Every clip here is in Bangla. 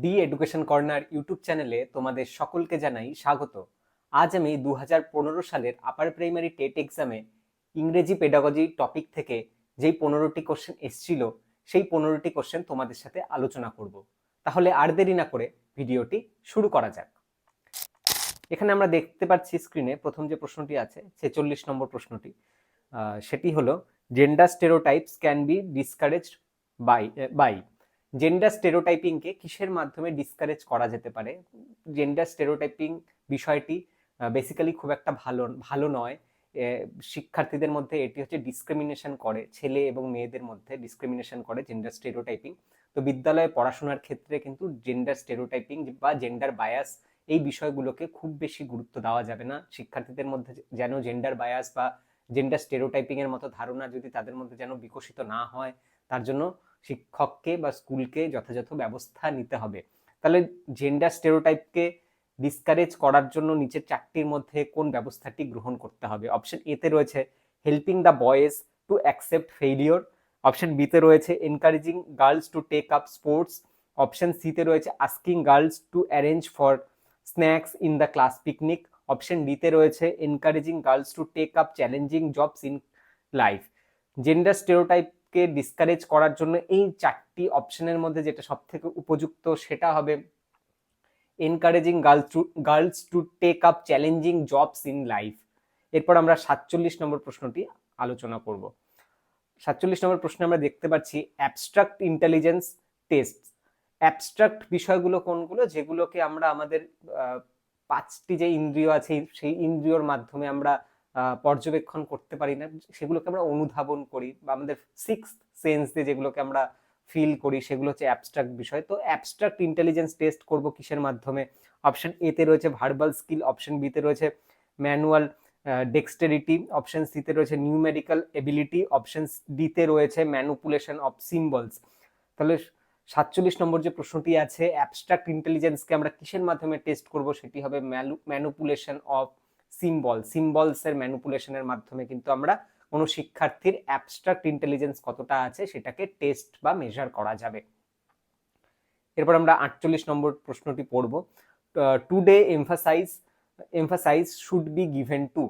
ডি এডুকেশন কর্নার ইউটিউব চ্যানেলে তোমাদের সকলকে জানাই স্বাগত। আজ আমি দু হাজার পনেরো সালের আপার প্রাইমারি টেট এক্সামে ইংরেজি পেডাগজি টপিক থেকে যেই পনেরোটি কোশ্চেন এসছিল, সেই পনেরোটি কোশ্চেন তোমাদের সাথে আলোচনা করব। তাহলে আর দেরি না করে ভিডিওটি শুরু করা যাক। এখানে আমরা দেখতে পাচ্ছি স্ক্রিনে প্রথম যে প্রশ্নটি আছে, ছেচল্লিশ নম্বর প্রশ্নটি সেটি হলো gender stereotypes can be discouraged by by gender স্টেরোটাইপিংকে কিসের মাধ্যমে ডিসকারেজ করা যেতে পারে? জেন্ডার স্টেরোটাইপিং বিষয়টি বেসিক্যালি খুব একটা ভালো ভালো নয়। শিক্ষার্থীদের মধ্যে এটি হচ্ছে ডিসক্রিমিনেশন করে, ছেলে এবং মেয়েদের মধ্যে ডিসক্রিমিনেশন করে জেন্ডার স্টেরোটাইপিং তো বিদ্যালয়ে পড়াশোনার ক্ষেত্রে কিন্তু জেন্ডার স্টেরোটাইপিং বা জেন্ডার বায়াস এই বিষয়গুলোকে খুব বেশি গুরুত্ব দেওয়া যাবে না। শিক্ষার্থীদের মধ্যে যেন জেন্ডার বায়াস বা জেন্ডার স্টেরোটাইপিং এর মতো ধারণা যদি তাদের মধ্যে যেন বিকশিত না হয়, তার জন্য শিক্ষককে বা স্কুলকে যথাযথ ব্যবস্থা নিতে হবে। তাহলে জেন্ডার স্টেরোটাইপকে ডিসকারেজ করার জন্য নিচের চারটির মধ্যে কোন ব্যবস্থাটি গ্রহণ করতে হবে? অপশন এতে রয়েছে helping the boys to accept failure option বিতে রয়েছে encouraging girls to take up sports option সিতে রয়েছে asking girls to arrange for snacks in the class picnic option ডিতে রয়েছে encouraging girls to take up challenging jobs in life gender স্টেরোটাইপকে discourage করার জন্য এই চারটি অপশনের মধ্যে যেটা সব থেকে উপযুক্ত সেটা হবে encouraging girls to girls to take up challenging jobs in life এরপর আমরা সাতচল্লিশ নম্বর প্রশ্নটি আলোচনা করব। সাতচল্লিশ নম্বর প্রশ্নে আমরা দেখতে পাচ্ছি অ্যাবস্ট্রাক্ট ইন্টেলিজেন্স টেস্ট অ্যাবস্ট্রাক্ট বিষয়গুলো কোনগুলো? যেগুলোকে আমরা আমাদের পাঁচটি যে ইন্দ্রিয় আছে, সেই ইন্দ্রিয়র মাধ্যমে আমরা পর্যবেক্ষণ করতে পারি না। সেগুলোকে আমরা অনুধাবন করি বা আমাদের সিক্স সেন্স দিয়ে যেগুলোকে আমরা ফিল করি, সেগুলো হচ্ছে অ্যাবস্ট্রাক্ট বিষয়। তো অ্যাবস্ট্রাক্ট ইন্টেলিজেন্স টেস্ট করব কিসের মাধ্যমে? অপশন এতে রয়েছে ভার্বাল স্কিল অপশন বিতে রয়েছে ম্যানুয়াল ডেক্সটেরিটি অপশন সিতে রয়েছে নিউমেরিক্যাল এবিলিটি অপশন ডিতে রয়েছে ম্যানুপুলেশন অফ সিম্বলস তাহলে সাতচল্লিশ নম্বর যে প্রশ্নটি আছে অ্যাবস্ট্রাক্ট ইন্টেলিজেন্সকে আমরা কিসের মাধ্যমে টেস্ট করব? সেটি হবে ম্যানুপুলেশন অফ সিম্বল সিম্বলসের ম্যানুপুলেশনের মাধ্যমে কিন্তু আমরা কোনো শিক্ষার্থীর অ্যাবস্ট্রাক্ট ইন্টেলিজেন্স কতটা আছে সেটাকে টেস্ট বা মেজার করা যাবে। এরপর আমরা আটচল্লিশ নম্বর প্রশ্নটি পড়ব। Today emphasize emphasize should be given to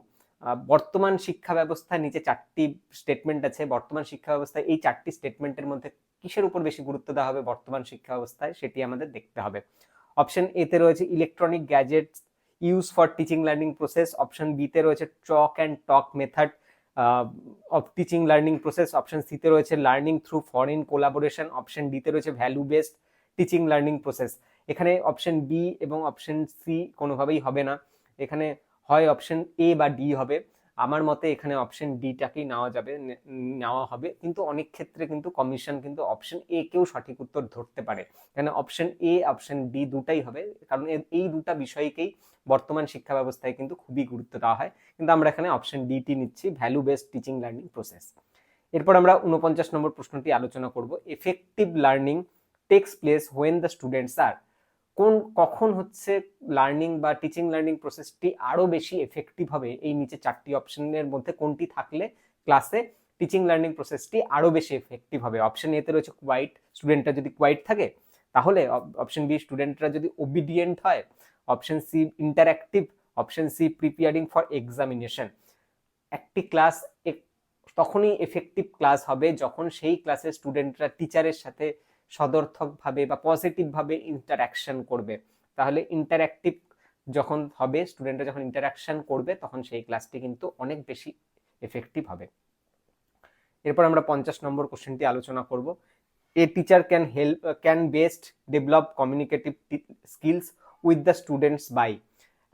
বর্তমান শিক্ষা ব্যবস্থা নিচে চারটি স্টেটমেন্ট আছে। বর্তমান শিক্ষা ব্যবস্থায় এই চারটি স্টেটমেন্টের মধ্যে কিসের উপর বেশি গুরুত্ব দেওয়া হবে বর্তমান শিক্ষা ব্যবস্থায় সেটি আমাদের দেখতে হবে। অপশন এতে রয়েছে electronic gadgets use for teaching learning process option বিতে রয়েছে chalk and talk method of teaching learning process option সিতে রয়েছে learning through foreign collaboration option ডিতে রয়েছে value based teaching learning process এখানে অপশন বি এবং অপশন সি কোনোভাবেই হবে না। এখানে হয় অপশন এ বা ডি হবে। আমার মতে এখানে অপশন ডিটাকেই নেওয়া যাবে নেওয়া হবে। কিন্তু অনেক ক্ষেত্রে কিন্তু কমিশন কিন্তু অপশন এ কেও সঠিক উত্তর ধরতে পারে। কেন অপশন এ অপশন ডি দুটাই হবে। কারণ এই দুটা বিষয়কেই বর্তমান শিক্ষা ব্যবস্থায় কিন্তু খুবই গুরুত্ব দেওয়া হয়। কিন্তু আমরা এখানে অপশন ডিটি নিচ্ছি value based teaching learning process এরপর আমরা উনপঞ্চাশ নম্বর প্রশ্নটি আলোচনা করব। Effective learning takes place when the students are কোন, কখন হচ্ছে লার্নিং বা টিচিং লার্নিং প্রসেসটি আরও বেশি এফেক্টিভ হবে? এই নিচে চারটি অপশনের মধ্যে কোনটি থাকলে ক্লাসে টিচিং লার্নিং প্রসেসটি আরও বেশি এফেক্টিভ হবে? অপশন এতে রয়েছে কোয়াইট স্টুডেন্টরা যদি কোয়াইট থাকে, তাহলে অপশন বি স্টুডেন্টরা যদি ওবিডিয়েন্ট হয় option C interactive option C preparing for examination একটি ক্লাস তখনই এফেক্টিভ ক্লাস হবে যখন সেই ক্লাসে স্টুডেন্টরা টিচারের সাথে সদর্থকভাবে বা পজিটিভভাবে ইন্টারাকশন করবে। তাহলে ইন্টারঅ্যাক্টিভ যখন হবে স্টুডেন্টরা যখন ইন্টারাকশন করবে, তখন সেই ক্লাসটি কিন্তু অনেক বেশি এফেক্টিভ হবে। এরপর আমরা পঞ্চাশ নম্বর কোশ্চেনটি আলোচনা করব। A teacher can help can best develop communicative skills with the students by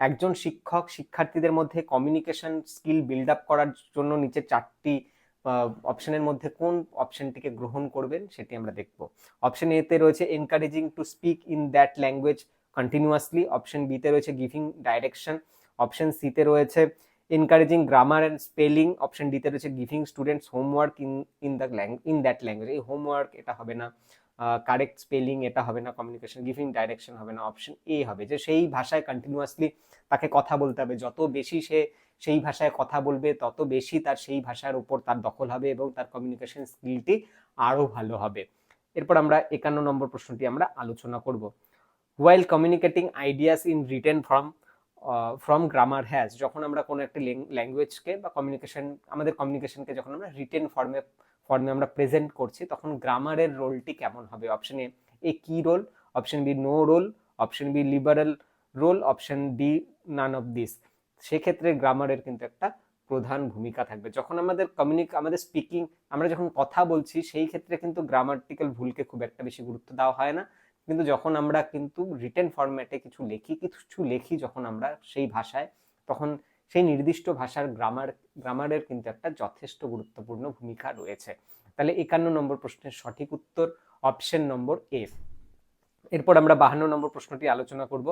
একজন শিক্ষক শিক্ষার্থীদের মধ্যে কমিউনিকেশন স্কিল বিল্ড আপ করার জন্য নিচে চারটি অপশনের মধ্যে কোন অপশনটিকে গ্রহণ করবেন সেটি আমরা দেখব। অপশন এতে রয়েছে encouraging to speak in that language continuously option বিতে রয়েছে গিভিং ডাইরেকশন অপশন সিতে রয়েছে encouraging grammar and spelling option ডিতে রয়েছে giving students homework in in the in that language এই হোমওয়ার্ক এটা হবে না কারেক্ট স্পেলিং এটা হবে না কমিউনিকেশন গিভিং ডাইরেকশন হবে না। অপশন এ হবে। যে সেই ভাষায় কন্টিনিউয়াসলি তাকে কথা বলতে হবে। যত বেশি সে সেই ভাষায় কথা বলবে, তত বেশি তার সেই ভাষার উপর তার দখল হবে এবং তার কমিউনিকেশন স্কিলটি আরও ভালো হবে। এরপর আমরা একান্ন নম্বর প্রশ্নটি আমরা আলোচনা করব। While communicating ideas in written from from grammar has যখন আমরা কোনো একটা ল্যাঙ্গুয়েজকে বা কমিউনিকেশন আমাদের কমিউনিকেশনকে যখন আমরা রিটেন ফর্মে ফর্মে আমরা প্রেজেন্ট করছি, তখন গ্রামারের রোলটি কেমন হবে? Option A A key role option B no role option B liberal role option D none of this সেক্ষেত্রে গ্রামারের কিন্তু একটা প্রধান ভূমিকা থাকবে। যখন আমাদের কমিউনিক আমাদের স্পিকিং আমরা যখন কথা বলছি, সেই ক্ষেত্রে কিন্তু গ্রামাটিক্যাল ভুলকে খুব একটা বেশি গুরুত্ব দেওয়া হয় না। কিন্তু যখন আমরা কিন্তু রিটেন ফরম্যাটে কিছু লিখি কিছু লিখি যখন আমরা সেই ভাষায়, তখন সেই নির্দিষ্ট ভাষার গ্রামার গ্রামারের কিন্তু একটা যথেষ্ট গুরুত্বপূর্ণ ভূমিকা রয়েছে। তাহলে একান্ন নম্বর প্রশ্নের সঠিক উত্তর অপশন নম্বর এ এরপর আমরা বাহান্ন নম্বর প্রশ্নটি আলোচনা করব।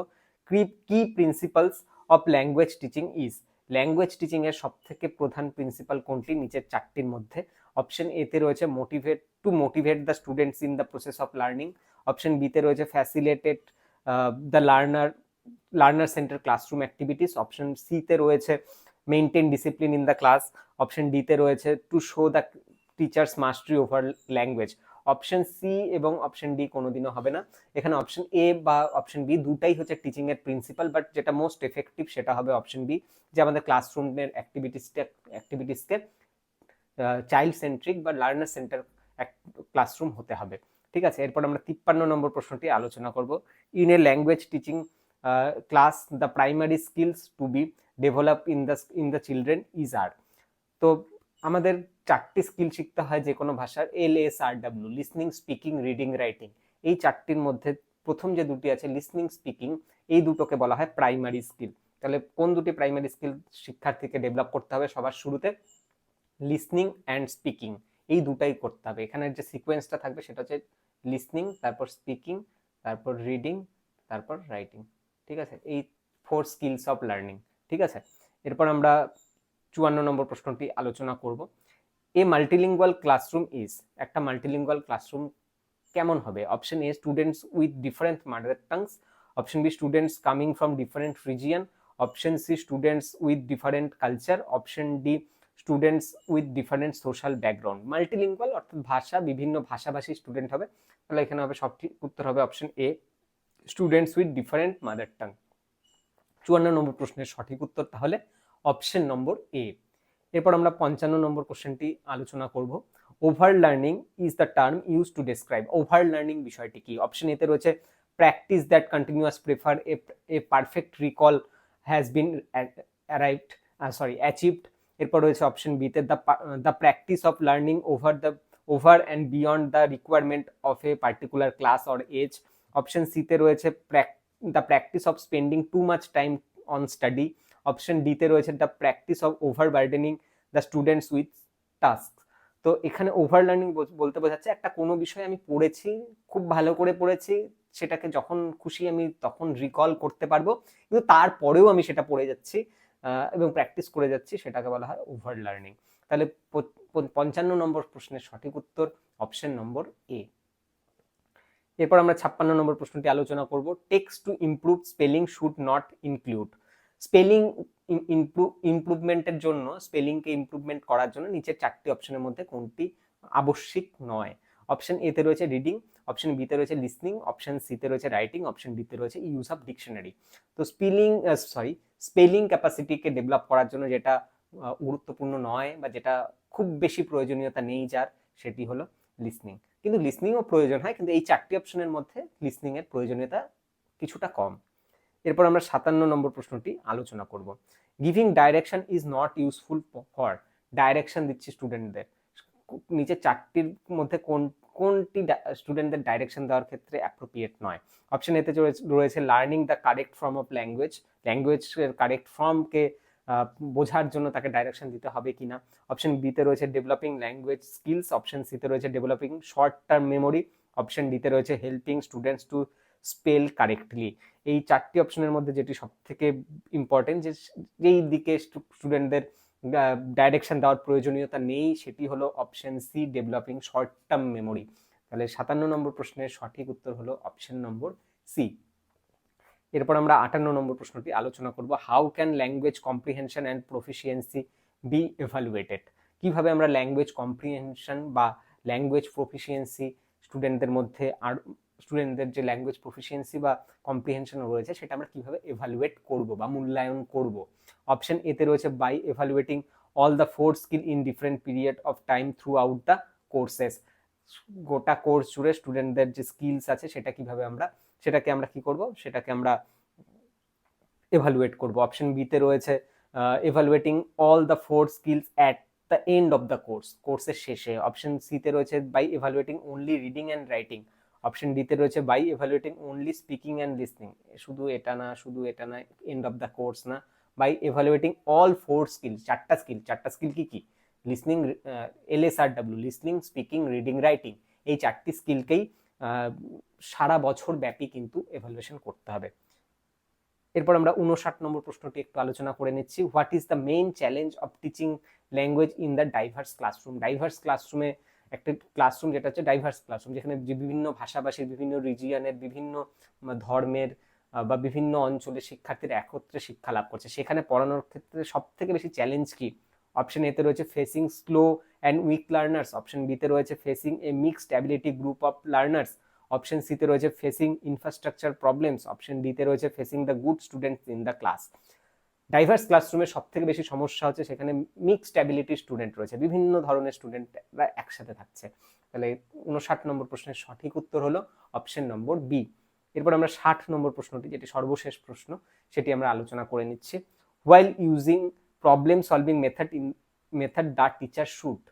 Key principles of language teaching is language teaching এর সব থেকে প্রধান প্রিন্সিপাল কোনটি? নিচের চারটির মধ্যে। অপশন এতে রয়েছে motivate to motivate the students in the process of learning option বিতে রয়েছে facilitated the learner learner center classroom activities option সিতে রয়েছে maintain discipline in the class option ডিতে রয়েছে to show the teacher's mastery over language option C এবং অপশন ডি কোনোদিনও হবে না। এখানে অপশন এ বা অপশন বি দুটাই হচ্ছে টিচিং এর প্রিন্সিপাল বাট যেটা মোস্ট এফেক্টিভ সেটা হবে অপশন বি যে আমাদের ক্লাসরুমের অ্যাক্টিভিটিসটা অ্যাক্টিভিটিসকে চাইল্ড সেন্ট্রিক বা লার্নার সেন্টার ক্লাসরুম হতে হবে। ঠিক আছে? এরপর আমরা তিপ্পান্ন নম্বর প্রশ্নটি আলোচনা করব। In a language teaching class the primary skills to be develop in the in the children is আর তো আমাদের চারটি স্কিল শিখতে হয় যে কোনো ভাষার L S R W listening speaking reading writing এই চারটির মধ্যে প্রথম যে দুটি আছে লিসনিং স্পিকিং এই দুটোকে বলা হয় প্রাইমারি স্কিল তাহলে কোন দুটি প্রাইমারি স্কিল শিক্ষার্থীকে ডেভেলপ করতে হবে? সবার শুরুতে লিসনিং অ্যান্ড স্পিকিং এই দুটাই করতে হবে। এখানের যে সিকোয়েন্সটা থাকবে সেটা হচ্ছে লিসনিং তারপর স্পিকিং তারপর রিডিং তারপর রাইটিং ঠিক আছে? এই ফোর স্কিলস অফ লার্নিং ঠিক আছে? এরপর আমরা চুয়ান্ন নম্বর প্রশ্নটি আলোচনা করব। এ মাল্টিলিঙ্গুয়াল ক্লাসরুম ইজ একটা মাল্টিলিঙ্গুয়াল ক্লাসরুম কেমন হবে? Option A students with different mother tongues option B students coming from different region option C students with different culture option D students with different social background multilingual অর্থাৎ ভাষা, বিভিন্ন ভাষাভাষী স্টুডেন্ট হবে। তাহলে এখানে হবে সঠিক উত্তর হবে option A students with different mother tongue চুয়ান্ন নম্বর প্রশ্নের সঠিক উত্তর তাহলে অপশন নম্বর এ এরপর আমরা পঞ্চান্ন নম্বর কোশ্চেনটি আলোচনা করব। Over learning is the term use to describe over learning বিষয়টি কি? অপশন এতে রয়েছে practice that continuous prefer a perfect recall has been arrived sorry achieved এরপর রয়েছে অপশন বিতে the the practice of learning over the over and beyond the requirement of a particular class or age option সিতে রয়েছে the practice of spending too much time on study option ডিতে রয়েছে the practice of overburdening the students with task তো এখানে ওভার লার্নিং বলতে বোঝাচ্ছে একটা কোনো বিষয় আমি পড়েছি, খুব ভালো করে পড়েছি, সেটাকে যখন খুশি আমি তখন রিকল করতে পারব, কিন্তু তারপরেও আমি সেটা পড়ে যাচ্ছি এবং প্র্যাকটিস করে যাচ্ছি, সেটাকে বলা হয় ওভার লার্নিং তাহলে পঞ্চান্ন নম্বর প্রশ্নের সঠিক উত্তর অপশন নম্বর এ এরপর আমরা ছাপ্পান্ন নম্বর প্রশ্নটি আলোচনা করব text to improve spelling should not include spelling ইমপ্রুভমেন্টের জন্য, স্পেলিংকে ইমপ্রুভমেন্ট করার জন্য নিচের চারটি অপশনের মধ্যে কোনটি আবশ্যিক নয়? অপশন এতে রয়েছে রিডিং, অপশন বিতে রয়েছে লিসনিং, অপশন সিতে রয়েছে রাইটিং, অপশন ডিতে রয়েছে ইউজ অফ ডিকশনারি। তো স্পেলিং সরি, স্পেলিং ক্যাপাসিটিকে ডেভেলপ করার জন্য যেটা গুরুত্বপূর্ণ নয় বা যেটা খুব বেশি প্রয়োজনীয়তা নেই যার, সেটি হলো লিসনিং। কিন্তু লিসনিংও প্রয়োজন হয়, কিন্তু এই চারটি অপশনের মধ্যে লিসনিংয়ের প্রয়োজনীয়তা কিছুটা কম। এরপর আমরা সাতান্ন নম্বর প্রশ্নটি আলোচনা করব। Giving direction is not useful for direction দিচ্ছি স্টুডেন্টদের নিচে চারটির মধ্যে কোন, কোনটি স্টুডেন্টদের ডাইরেকশন দেওয়ার ক্ষেত্রে অ্যাপ্রোপ্রিয়েট নয়। অপশন এতে রয়েছে learning the correct form of language ল্যাঙ্গুয়েজের correct ফর্মকে বোঝার জন্য তাকে ডাইরেকশন দিতে হবে কিনা অপশন বিতে রয়েছে ডেভেলপিং ল্যাঙ্গুয়েজ স্কিলস অপশন সিতে রয়েছে developing short term memory option ডিতে রয়েছে helping students to spell correctly এই চারটি অপশনের মধ্যে যেটি সব থেকে ইম্পর্টেন্ট যে যেই দিকে স্টুডেন্টদের ডাইরেকশন দেওয়ার প্রয়োজনীয়তা নেই, সেটি হলো option C developing short term memory তাহলে সাতান্ন নম্বর প্রশ্নের সঠিক উত্তর হলো অপশন নম্বর সি এরপর আমরা আটান্ন নম্বর প্রশ্নটি আলোচনা করব how can language comprehension and proficiency be evaluated কীভাবে আমরা ল্যাঙ্গুয়েজ কম্প্রিহেনশন বা ল্যাঙ্গুয়েজ প্রফিসিয়েন্সি স্টুডেন্টদের মধ্যে আর স্টুডেন্টদের যে ল্যাঙ্গুয়েজ প্রফিসিয়েন্সি বা কম্প্রিহেনশন রয়েছে, সেটা আমরা কীভাবে এভালুয়েট করব বা মূল্যায়ন করব? অপশন এতে রয়েছে by evaluating all the four skill in different period of time throughout the courses গোটা কোর্স জুড়ে স্টুডেন্টদের যে স্কিলস আছে, সেটা কীভাবে আমরা, সেটাকে আমরা কি করব? সেটাকে আমরা এভালুয়েট করব। অপশন বিতে রয়েছে evaluating all the four skills at the end of the course কোর্সের শেষে। অপশন সিতে রয়েছে by evaluating only reading and writing option ডিতে রয়েছে by evaluating only speaking and listening শুধু এটা না, শুধু এটা না এন্ড অফ দ্য কোর্স না। By evaluating all four skill চারটা স্কিল চারটা স্কিল কি কি? Listening LSRW listening speaking reading writing এই চারটি স্কিলকেই সারা বছর ব্যাপী কিন্তু এভালুয়েশন করতে হবে। এরপর আমরা উনষাট নম্বর প্রশ্নটি একটু আলোচনা করে নিচ্ছি। What is the main challenge of teaching language in the diverse classroom diverse ক্লাসরুমে একটা ক্লাসরুম যেটা হচ্ছে ডাইভার্স ক্লাসরুম যেখানে বিভিন্ন ভাষাভাষীর, বিভিন্ন রিজিয়নের বিভিন্ন ধর্মের বা বিভিন্ন অঞ্চলের শিক্ষার্থীরা একত্রে শিক্ষা লাভ করছে। সেখানে পড়ানোর ক্ষেত্রে সব থেকে বেশি চ্যালেঞ্জ কি? অপশন এতে রয়েছে facing slow and weak learners option বিতে রয়েছে facing a mixed ability group of learners option সিতে রয়েছে ফেসিং ইনফ্রাস্ট্রাকচার প্রবলেমস অপশন ডিতে রয়েছে facing the good students in the class diverse ক্লাসরুমে সব থেকে বেশি সমস্যা হচ্ছে সেখানে মিক্সড অ্যাবিলিটি স্টুডেন্ট রয়েছে। বিভিন্ন ধরনের স্টুডেন্টরা একসাথে থাকছে। তাহলে উনষাট নম্বর প্রশ্নের সঠিক উত্তর হলো অপশন নম্বর বি এরপর আমরা ষাট নম্বর প্রশ্নটি, যেটি সর্বশেষ প্রশ্ন, সেটি আমরা আলোচনা করে নিচ্ছি। While using problem solving method in method the teacher should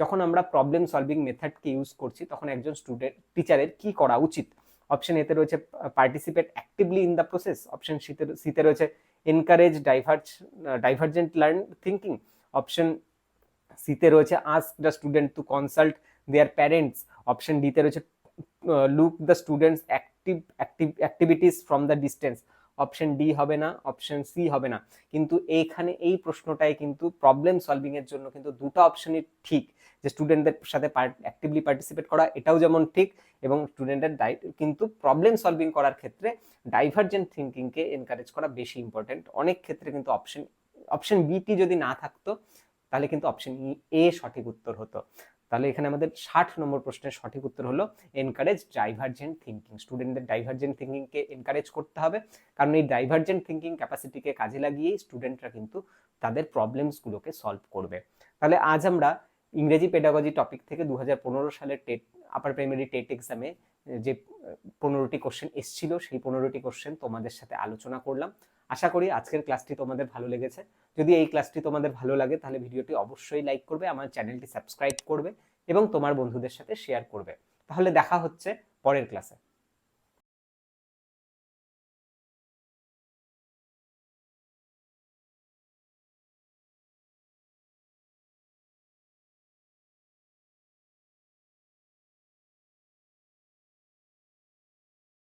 যখন আমরা প্রবলেম সলভিং মেথডকে ইউজ করছি, তখন একজন স্টুডেন্ট টিচারের কি করা উচিত? অপশন এতে রয়েছে participate actively in the process option সিতে সিতে রয়েছে encourage diverge divergent learn thinking option সিতে রয়েছে ask the student to consult their parents option ডিতে রয়েছে look the students active active activities from the distance option D হবে না, অপশন সি হবে না। কিন্তু এইখানে এই প্রশ্নটায় কিন্তু প্রবলেম সলভিং এর জন্য কিন্তু দুটো অপশনই ঠিক। যে স্টুডেন্টদের সাথে অ্যাক্টিভলি পার্টিসিপেট করা, এটাও যেমন ঠিক এবং স্টুডেন্টের কিন্তু প্রবলেম সলভিং করার ক্ষেত্রে ডাইভার্জেন্ট থিঙ্কিংকে এনকারেজ করা বেশি ইম্পর্টেন্ট অনেক ক্ষেত্রে কিন্তু অপশন অপশন বিটি যদি না থাকতো, তাহলে কিন্তু অপশন এ সঠিক উত্তর হতো। তাহলে এখানে আমাদের ষাট নম্বর প্রশ্নের সঠিক উত্তর হলো এনকারেজ ডাইভার্জেন্ট থিঙ্কিং স্টুডেন্টদের ডাইভার্জেন্ট থিঙ্কিংকে এনকারেজ করতে হবে। কারণ এই ডাইভার্জেন্ট থিঙ্কিং ক্যাপাসিটিকে কাজে লাগিয়েই স্টুডেন্টরা কিন্তু তাদের প্রবলেমসগুলোকে সলভ করবে। তাহলে আজ আমরা ইংরেজি পেডাগজি টপিক থেকে দুহাজার পনেরো সালের টেট আপার প্রাইমারি টেট এক্সামে যে পনেরোটি কোশ্চেন এসছিল, সেই পনেরোটি কোশ্চেন তোমাদের সাথে আলোচনা করলাম। আশা করি আজকের ক্লাসটি তোমাদের ভালো লেগেছে। যদি এই ক্লাসটি তোমাদের ভালো লাগে, তাহলে ভিডিওটি অবশ্যই লাইক করবে, আমার চ্যানেলটি সাবস্ক্রাইব করবে এবং তোমার বন্ধুদের সাথে শেয়ার করবে। তাহলে দেখা হচ্ছে পরের ক্লাসে